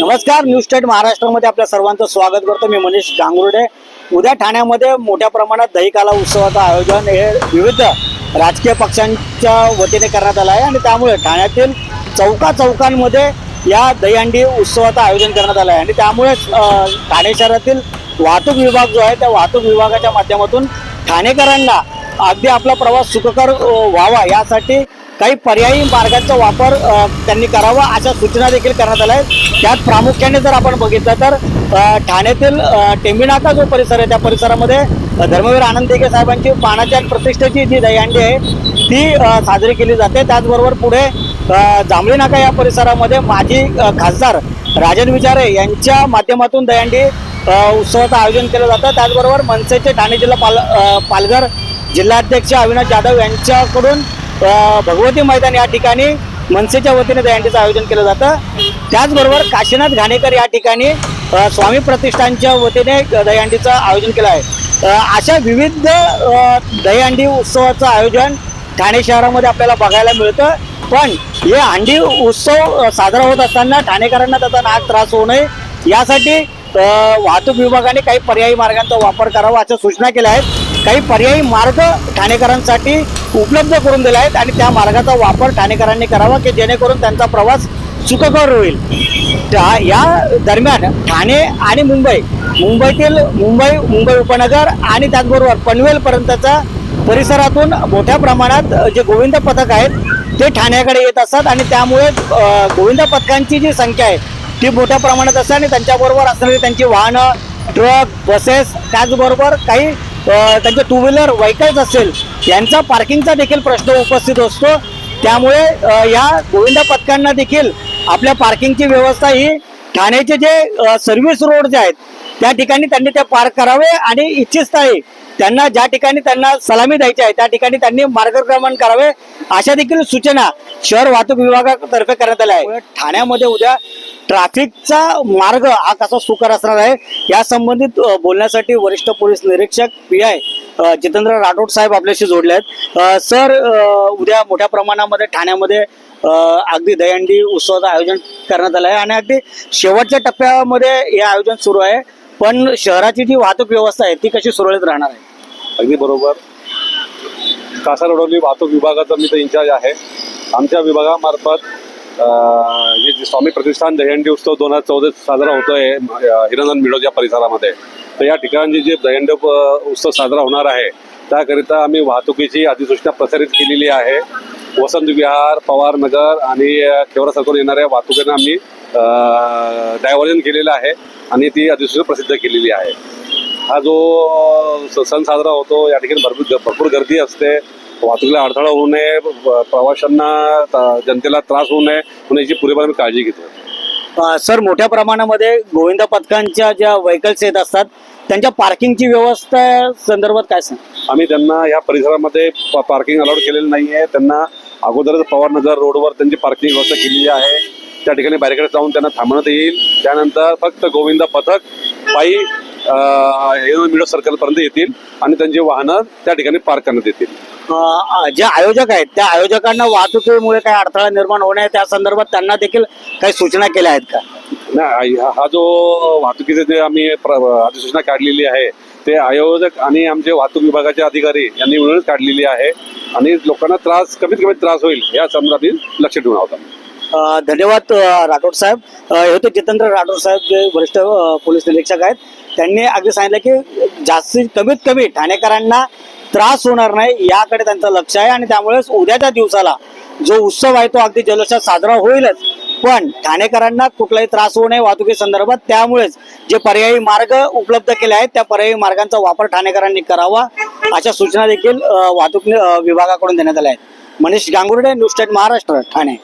नमस्कार news state महाराष्ट्रामध्ये आपल्या सर्वांचं स्वागत करतो. मी मनीष गांगुर्डे. उद्या ठाण्यामध्ये मोठ्या प्रमाणात दहीकाला उत्सवाचं आयोजन हे विविध राजकीय पक्षांच्या वतीने करण्यात आलं आहे. आणि त्यामुळे ठाण्यातील चौका चौकांमध्ये या दहीहंडी उत्सवाचं आयोजन करण्यात आलं आहे. आणि त्यामुळे ठाणे शहरातील वाहतूक विभाग जो आहे त्या वाहतूक विभागाच्या माध्यमातून ठाणेकरांना अगदी आपला प्रवास सुखकर व्हावा. यासाठी काही पर्यायी मार्गांचा वापर त्यांनी करावा अशा सूचना देखील करण्यात आल्या आहेत. त्यात प्रामुख्याने जर आपण बघितलं तर ठाण्यातील टेंबीनाका जो परिसर आहे त्या परिसरामध्ये धर्मवीर आनंद देगे साहेबांची पाण्याच्या प्रतिष्ठेची जी दहीहंडी आहे ती साजरी केली जाते. त्याचबरोबर पुढे जांभळी नाका या परिसरामध्ये माजी खासदार राजन विचारे यांच्या माध्यमातून दहीहंडी उत्सवाचं आयोजन केलं जातं. त्याचबरोबर मनसेचे ठाणे जिल्हा पाल पालघर जिल्हाध्यक्ष अविनाश जाधव यांच्याकडून भगवती मैदान या ठिकाणी मनसेच्या वतीने दहीहंडीचं आयोजन केलं जातं. त्याचबरोबर काशीनाथ घाणेकर या ठिकाणी स्वामी प्रतिष्ठानच्या वतीने दहीहंडीचं आयोजन केलं आहे. अशा विविध दहीहंडी उत्सवाचं आयोजन ठाणे शहरामध्ये आपल्याला बघायला मिळतं. पण हे हंडी उत्सव साजरा होत असताना ठाणेकरांना त्याचा नाग त्रास होऊ नये. यासाठी वाहतूक विभागाने काही पर्यायी मार्गांचा वापर करावा अशा सूचना केल्या आहेत. काही पर्यायी मार्ग ठाणेकरांसाठी उपलब्ध करून दिले आहेत आणि त्या मार्गाचा वापर ठाणेकरांनी करावा की जेणेकरून त्यांचा प्रवास सुखकर होईल. त्या- या दरम्यान ठाणे आणि मुंबई मुंबईतील मुंबई मुंबई उपनगर आणि त्याचबरोबर पनवेलपर्यंतचा परिसरातून मोठ्या प्रमाणात जे गोविंद पथक आहेत ते ठाण्याकडे येत असतात आणि त्यामुळे गोविंद पथकांची जी संख्या आहे ती मोठ्या प्रमाणात असते आणि त्यांच्याबरोबर असणारी त्यांची वाहनं ट्रक बसेस त्याचबरोबर काही त्यांचे टू व्हीलर व्हेकल्स असेल यांचा पार्किंगचा देखील प्रश्न उपस्थित असतो. त्यामुळे या गोविंदा पथकांना देखील आपल्या पार्किंगची व्यवस्था ही ठाण्याचे जे सर्व्हिस रोड जे आहेत त्या ठिकाणी त्यांनी ते पार्क करावे आणि इच्छितस्थळी त्यांना ज्या ठिकाणी त्यांना सलामी द्यायची आहे त्या ठिकाणी त्यांनी मार्गक्रमण करावे अशा देखील सूचना शहर वाहतूक विभागातर्फे करण्यात आल्या आहे ठाण्यामध्ये उद्या ट्रॅफिकचा मार्ग हा कसा सुकर असणार आहे या संबंधित बोलण्यासाठी वरिष्ठ पोलीस निरीक्षक पी आय जितेंद्र राठोड साहेब आपल्याशी जोडले आहेत. सर उद्या मोठ्या प्रमाणामध्ये ठाण्यामध्ये अगदी दहीहंडी उत्सवाचं आयोजन करण्यात आलं आहे. आणि अगदी शेवटच्या टप्प्यामध्ये हे आयोजन सुरू आहे. पण शहराची जी वाहतूक व्यवस्था आहे ती कशी सुरळीत राहणार आहे? अगदी बरोबर. कासारवडवली वाहतूक विभागाचा मी तर इंचार्ज आहे. आमच्या विभागामार्फत हे जे स्वामी प्रतिष्ठान दहीहंडी उत्सव दोन हजार चौदा साजरा होतोय अं, मिडोज या परिसरामध्ये. तर या ठिकाणी जे दहीहंडी उत्सव साजरा होणार आहे त्याकरिता आम्ही वाहतुकीची अधिसूचना प्रसारित केलेली आहे. वसंत विहार पवार नगर आणि अं, केवरा येणाऱ्या वाहतुकीनं आम्ही डायव्हर्जन केलेलं आहे आणि ती अधिसूचना प्रसिद्ध केलेली आहे. हा जो स- सण साजरा होतो या ठिकाणी भरपूर भरपूर गर्दी असते. वाहतुकीला अडथळा होऊ नये प्रवाशांना त- जनतेला त्रास होऊ नये म्हणून याची पुरेपूर आम्ही काळजी घेतो सर मोठ्या प्रमाणामध्ये गोविंद पथकांच्या ज्या व्हेकल्स येत असतात त्यांच्या पार्किंगची व्यवस्था संदर्भात काय सांग? आम्ही त्यांना या परिसरामध्ये पार्किंग अलाउड केलेलं नाही आहे त्यांना अगोदरच पवारनगर रोडवर त्यांची पार्किंग व्यवस्था केलेली आहे. त्या ठिकाणी बॅरिकेड जाऊन त्यांना थांबवण्यात येईल. त्यानंतर फक्त गोविंद पथक पायी मिडो सर्कलपर्यंत येतील आणि त्यांची वाहनं त्या ठिकाणी पार्क करण्यात येतील. जे आयोजक आहेत त्या आयोजकांना वाहतुकीमुळे काही अडथळा निर्माण होणे त्या संदर्भात त्यांना देखील काही सूचना केल्या आहेत का नाही हा- जो वाहतुकीचे जे आम्ही अधिसूचना काढलेली आहे ते आयोजक आणि आमचे वाहतूक विभागाचे अधिकारी यांनी मिळूनच काढलेली आहे आणि लोकांना त्रास कमीत कमी त्रास होईल या संदर्भातील लक्ष ठेवून आहोत आम्ही. धन्यवाद राठोड साहेब. हे होते जितेंद्र राठोड साहेब जे वरिष्ठ पोलीस निरीक्षक आहेत. त्यांनी अगदी सांगितलं की जास्तीत कमीत कमी ठाणेकरांना त्रास होणार नाही याकडे त्यांचं लक्ष आहे आणि त्यामुळेच उद्याच्या दिवसाला जो उत्सव आहे तो अगदी जल्लोषात साजरा होईलच. पण ठाणेकरांना कुठलाही त्रास होऊ नये वाहतुकी संदर्भात. त्यामुळेच जे पर्यायी मार्ग उपलब्ध केले आहेत त्या पर्यायी मार्गांचा वापर ठाणेकरांनी करावा अशा सूचना देखील वाहतूक विभागाकडून देण्यात आल्या आहेत. Manish Gangurde news state Maharashtra Thane.